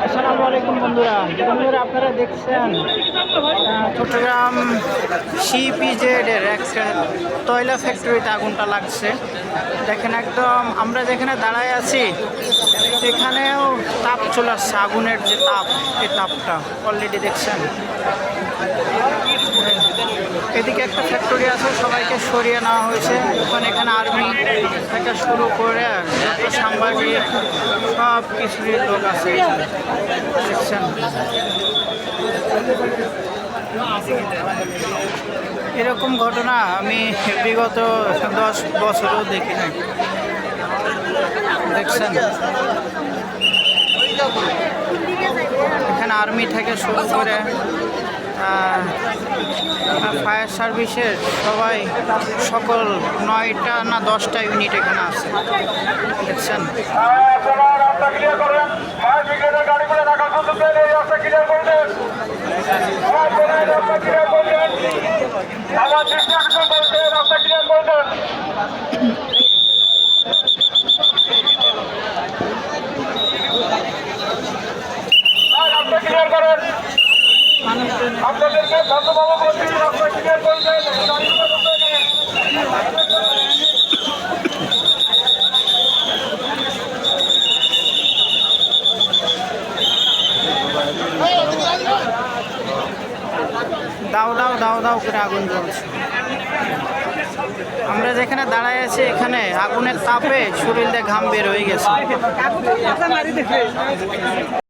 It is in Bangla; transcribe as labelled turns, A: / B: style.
A: আসসালামু আলাইকুম বন্ধুরা। বন্ধুরা, আপনারা দেখছেন চট্টগ্রাম সিপিজেড এর এক তৈলা ফ্যাক্টরিতে আগুনটা লাগছে। দেখেন একদম, আমরা যেখানে দাঁড়ায় আছি, এখানেও তাপ চলে আসছে, আগুনের যে তাপ, এই তাপটা। অলরেডি দেখছেন? এদিকে একটা ফ্যাক্টরি আছে, সবাইকে সরিয়ে নেওয়া হয়েছে। ওখানে এখানে আর্মি থেকে শুরু করে যত সাংবাদিক সব কিছুরই লোক আছে। দেখছেন? এরকম ঘটনা আমি বিগত দশ বছরও দেখি নাই। দেখছেন? এখানে আর্মি থেকে শুরু করে ফায়ার সার্ভিসের সবাই সকল নয়টা না দশটা ইউনিট এখানে আছে। দেখছেন?
B: আপনারা
A: দাও দাও দাও দাও করে আগুন জ্বলছে। আমরা যেখানে দাঁড়ায় আছি এখানে আগুনের তাপে শরীরে ঘাম বের হয়ে গেছে।